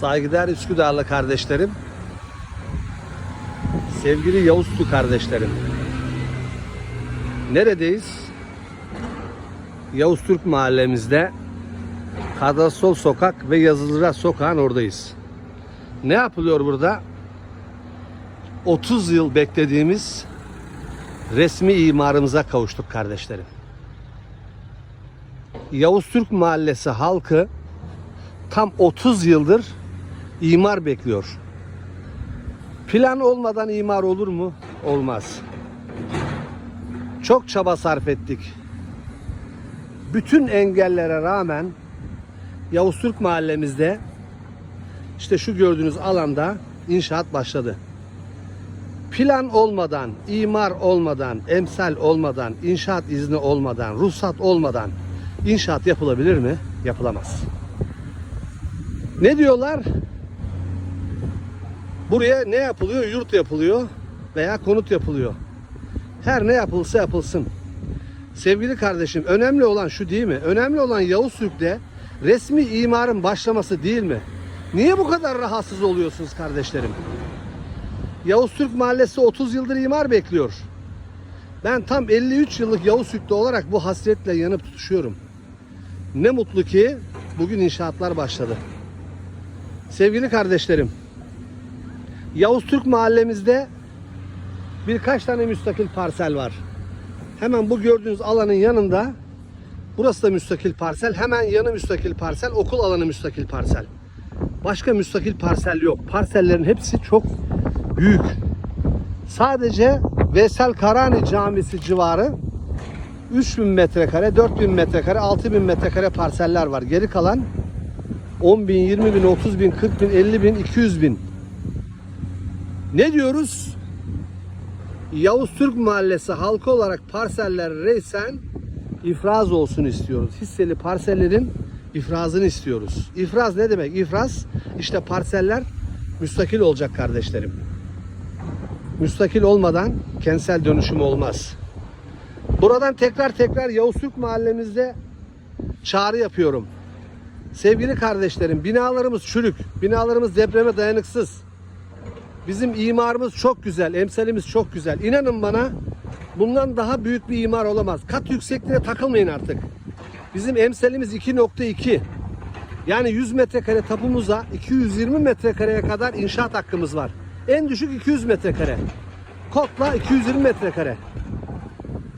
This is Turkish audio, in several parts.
Saygıdeğer Üsküdarlı kardeşlerim, sevgili Yavuzlu kardeşlerim. Neredeyiz? Yavuz Türk mahallemizde Kadarsol Sokak ve Yazılıra Sokağın oradayız. Ne yapılıyor burada? 30 yıl beklediğimiz resmi imarımıza kavuştuk kardeşlerim. Yavuz Türk Mahallesi halkı tam 30 yıldır imar bekliyor. Plan olmadan imar olur mu? Olmaz. Çok çaba sarf ettik. Bütün engellere rağmen Yavuz Türk mahallemizde işte şu gördüğünüz alanda inşaat başladı. Plan olmadan, imar olmadan, emsal olmadan, inşaat izni olmadan, ruhsat olmadan inşaat yapılabilir mi? Yapılamaz. Ne diyorlar? Buraya ne yapılıyor? Yurt yapılıyor veya konut yapılıyor. Her ne yapılsa yapılsın. Sevgili kardeşim önemli olan şu değil mi? Önemli olan Yavuz Türk'te resmi imarın başlaması değil mi? Niye bu kadar rahatsız oluyorsunuz kardeşlerim? Yavuz Türk Mahallesi 30 yıldır imar bekliyor. Ben tam 53 yıllık Yavuz Türk'te olarak bu hasretle yanıp tutuşuyorum. Ne mutlu ki bugün inşaatlar başladı. Sevgili kardeşlerim, Yavuz Türk mahallemizde birkaç tane müstakil parsel var. Hemen bu gördüğünüz alanın yanında burası da müstakil parsel. Hemen yanı müstakil parsel, okul alanı müstakil parsel. Başka müstakil parsel yok. Parsellerin hepsi çok büyük. Sadece Vesel Karani Camisi civarı 3000 metrekare, 4000 metrekare, 6000 metrekare parseller var. Geri kalan 10 bin, 20 bin, 30 bin, 40 bin, 50 bin, 200 bin. Ne diyoruz? Yavuz Türk Mahallesi halkı olarak parseller reysen ifraz olsun istiyoruz. Hisseli parsellerin ifrazını istiyoruz. İfraz ne demek? İfraz işte parseller müstakil olacak kardeşlerim. Müstakil olmadan kentsel dönüşüm olmaz. Buradan tekrar tekrar Yavuz Türk mahallemizde çağrı yapıyorum. Sevgili kardeşlerim, binalarımız çürük, binalarımız depreme dayanıksız. Bizim imarımız çok güzel, emsalimiz çok güzel. İnanın bana bundan daha büyük bir imar olamaz. Kat yüksekliğine takılmayın artık. Bizim emsalimiz 2.2. Yani 100 metrekare tapumuza 220 metrekareye kadar inşaat hakkımız var. En düşük 200 metrekare. Kotla 220 metrekare.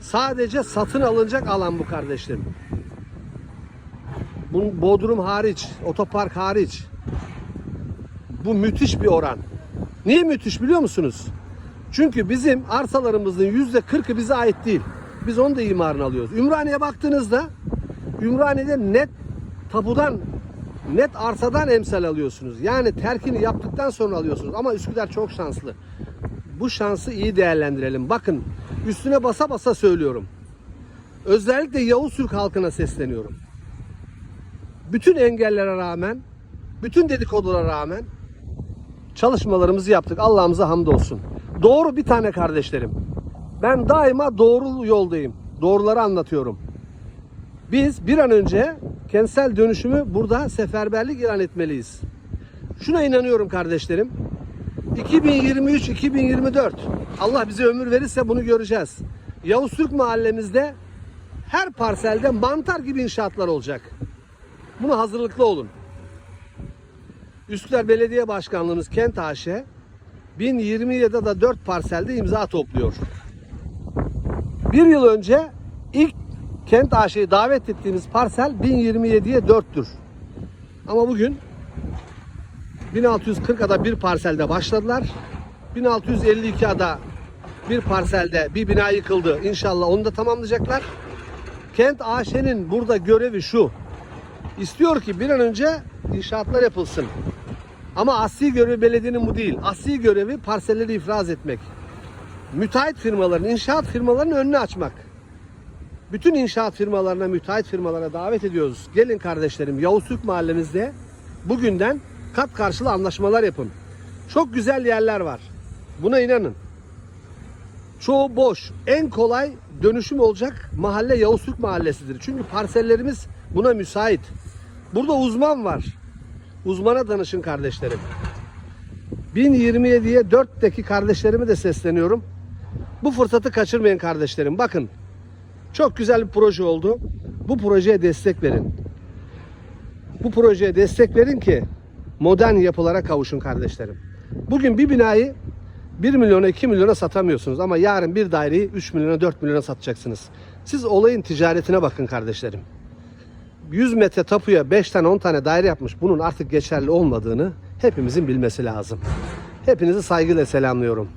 Sadece satın alınacak alan bu kardeşlerim. Bu Bodrum hariç, otopark hariç. Bu müthiş bir oran. Niye müthiş biliyor musunuz? Çünkü bizim arsalarımızın yüzde kırkı bize ait değil. Biz onu da imarını alıyoruz. Ümraniye'ye baktığınızda Ümraniye'de net tapudan net arsadan emsal alıyorsunuz. Yani terkini yaptıktan sonra alıyorsunuz. Ama Üsküdar çok şanslı. Bu şansı iyi değerlendirelim. Bakın üstüne basa basa söylüyorum. Özellikle Yavuz Türk halkına sesleniyorum. Bütün engellere rağmen, bütün dedikodulara rağmen çalışmalarımızı yaptık. Allah'ımıza hamdolsun. Doğru bir tane kardeşlerim. Ben daima doğru yoldayım. Doğruları anlatıyorum. Biz bir an önce kentsel dönüşümü burada seferberlik ilan etmeliyiz. Şuna inanıyorum kardeşlerim. 2023-2024 Allah bize ömür verirse bunu göreceğiz. Yavuz Türk mahallemizde her parselde mantar gibi inşaatlar olacak. Buna hazırlıklı olun. Üsküdar Belediye Başkanlığımız Kent AŞ 1027'de da 4 parselde imza topluyor. Bir yıl önce ilk Kent AŞ'yi davet ettiğimiz parsel 1027'ye 4'tür. Ama bugün 1640 ada bir parselde başladılar. 1652 ada bir parselde bir bina yıkıldı. İnşallah onu da tamamlayacaklar. Kent AŞ'nin burada görevi şu. İstiyor ki bir an önce inşaatlar yapılsın. Ama asli görevi belediyenin bu değil. Asli görevi parselleri ifraz etmek. Müteahhit firmaların, inşaat firmalarının önünü açmak. Bütün inşaat firmalarına, müteahhit firmalara davet ediyoruz. Gelin kardeşlerim Yavuz Türk mahallemizde bugünden kat karşılığı anlaşmalar yapın. Çok güzel yerler var. Buna inanın. Çoğu boş. En kolay dönüşüm olacak mahalle Yavuz Türk mahallesidir. Çünkü parsellerimiz buna müsait. Burada uzman var. Uzmana danışın kardeşlerim. 1027'ye 4'teki kardeşlerime de sesleniyorum. Bu fırsatı kaçırmayın kardeşlerim. Bakın çok güzel bir proje oldu. Bu projeye destek verin. Bu projeye destek verin ki modern yapılara kavuşun kardeşlerim. Bugün bir binayı 1 milyona 2 milyona satamıyorsunuz ama yarın bir daireyi 3 milyona 4 milyona satacaksınız. Siz olayın ticaretine bakın kardeşlerim. 100 metre tapuya 5 tane 10 tane daire yapmış bunun artık geçerli olmadığını hepimizin bilmesi lazım. Hepinizi saygıyla selamlıyorum.